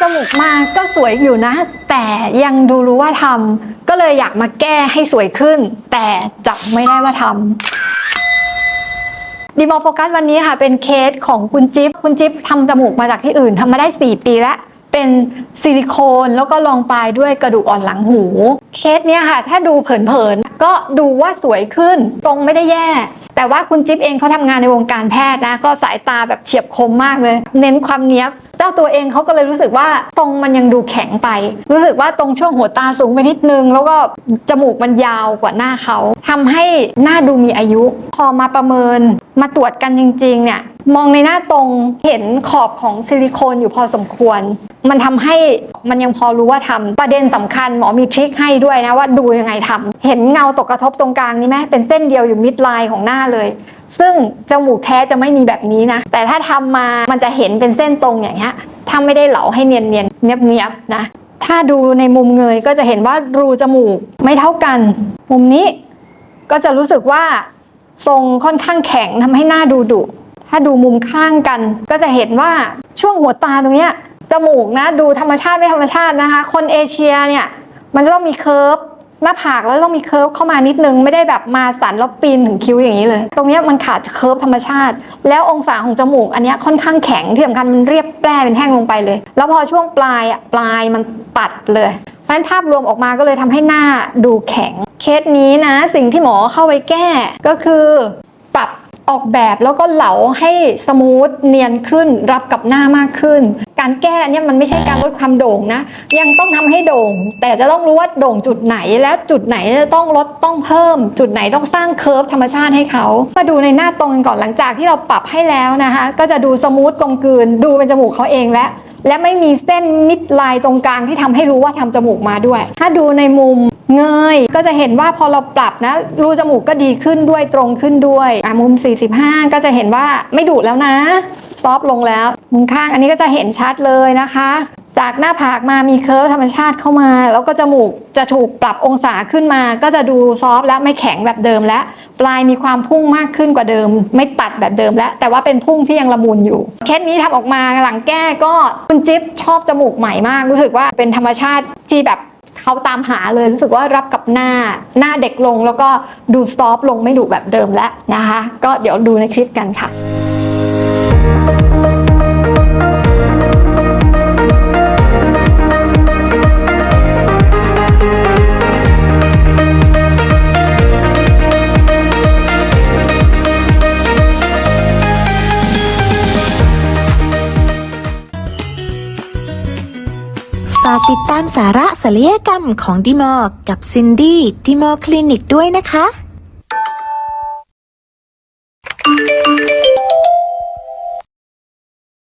จมูกมาก็สวยอยู่นะ แต่ยังดูรู้ว่าทำก็เลยอยากมาแก้ให้สวยขึ้น แต่จับไม่ได้ว่าทำดีมอโฟกัสวันนี้ค่ะ เป็นเคสของคุณจิ๊บคุณจิ๊บทำจมูกมาจากที่อื่นทำมาได้ 4 ปีแล้ว เป็นซิลิโคนแล้วก็รองปลายด้วยกระดูกอ่อนหลังหู เคสเนี้ยค่ะ ถ้าดูเผินๆ ก็ดูว่าสวยขึ้นทรงไม่ได้แย่ แต่ว่าคุณจิ๊บเองเขาทำงานในวงการแพทย์นะ ก็สายตาแบบเฉียบคมมากเลย เน้นความเนี้ยบ เจ้าตัวเองเขาก็เลยรู้สึกว่าตรงมันยังดูแข็งไป รู้สึกว่าตรงช่วงหัวตาสูงไปนิดนึง แล้วก็จมูกมันยาวกว่าหน้าเขาทำให้หน้าดูมีอายุ พอมาประเมินมาตรวจกันจริงๆเนี่ย มองในหน้าตรงเห็นขอบของซิลิโคนอยู่พอสมควร มันทำให้มันยังพอรู้ว่าทำประเด็นสำคัญหมอมีทริคให้ด้วยนะว่าดูยังไงทำเห็นเงาตกกระทบตรงกลางนี่ไหมเป็นเส้นเดียวอยู่มิดไลน์ของหน้าเลย ซึ่งจมูกแท้จะไม่มีแบบนี้นะ แต่ถ้าทำมามันจะเห็นเป็นเส้นตรงอย่างเงี้ยถ้าไม่ได้เหลาให้เนียนเนียนเนียบเนียบนะ ถ้าดูในมุมเงยก็จะเห็นว่ารูจมูกไม่เท่ากัน มุมนี้ก็จะรู้สึกว่าทรงค่อนข้างแข็งทำให้หน้าดูดุ ถ้าดูมุมข้างกัน ก็จะเห็นว่าช่วงหัวตาตรงเนี้ยจมูกนะดูธรรมชาติไม่ธรรมชาตินะคะ คนเอเชียเนี่ยมันจะต้องมีเคิร์ฟหน้าผากแล้วต้องมีเคิร์ฟเข้ามานิดนึงไม่ได้แบบมาสันแล้วปีนถึงคิ้วอย่างนี้เลย ตรงนี้มันขาดเคิร์ฟธรรมชาติ แล้วองศาของจมูก อันนี้ค่อนข้างแข็งที่สำคัญมันเรียบแปร่เป็นแท่งลงไปเลย แล้วพอช่วงปลายอะปลายมันตัดเลยเพราะฉะนั้นภาพรวมออกมาก็เลยทำให้หน้าดูแข็งเคสนี้นะ สิ่งที่หมอเข้าไปแก้ก็คือ ออกแบบแล้วก็เหลาให้สมูทเนียนขึ้น รับกับหน้ามากขึ้น การแก้เนี่ยมันไม่ใช่การลดความโด่งนะ ยังต้องทำให้โด่ง แต่จะต้องรู้ว่าโด่งจุดไหนและจุดไหนจะต้องลดต้องเพิ่ม จุดไหนต้องสร้างเคิร์ฟธรรมชาติให้เขา มาดูในหน้าตรงกันก่อนหลังจากที่เราปรับให้แล้วนะคะ ก็จะดูสมูทกลมกลืน ดูเป็นจมูกเขาเองแล้วและไม่มีเส้นมิดไลน์ตรงกลางที่ทำให้รู้ว่าทำจมูกมาด้วย ถ้าดูในมุม เงยก็จะเห็นว่าพอเราปรับนะรูจมูกก็ดีขึ้นด้วยตรงขึ้นด้วยอะมุม 45 ก็จะเห็นว่าไม่ดุแล้วนะ ซอฟต์ลงแล้ว มุมข้างอันนี้ก็จะเห็นชัดเลยนะคะ จากหน้าผากมามีเคิร์ฟธรรมชาติเข้ามา แล้วก็จมูกจะถูกปรับองศาขึ้นมา ก็จะดูซอฟต์และไม่แข็งแบบเดิมและ ปลายมีความพุ่งมากขึ้นกว่าเดิม ไม่ตัดแบบเดิมแล้ว แต่ว่าเป็นพุ่งที่ยังละมุนอยู่เคสนี้ทำออกมาหลังแก้ก็คุณจิ๊บชอบจมูกใหม่มาก รู้สึกว่าเป็นธรรมชาติที่แบบ เขาตามหาเลยรู้สึกว่ารับกับหน้าหน้าเด็กลงแล้วก็ดูซอฟลงไม่ดุแบบเดิมแล้วนะคะ ก็เดี๋ยวดูในคลิปกันค่ะากติดตามสาระศัลยกรรมของดิมอร์กับซินดี้ดิมอร์คลินิกด้วยนะคะ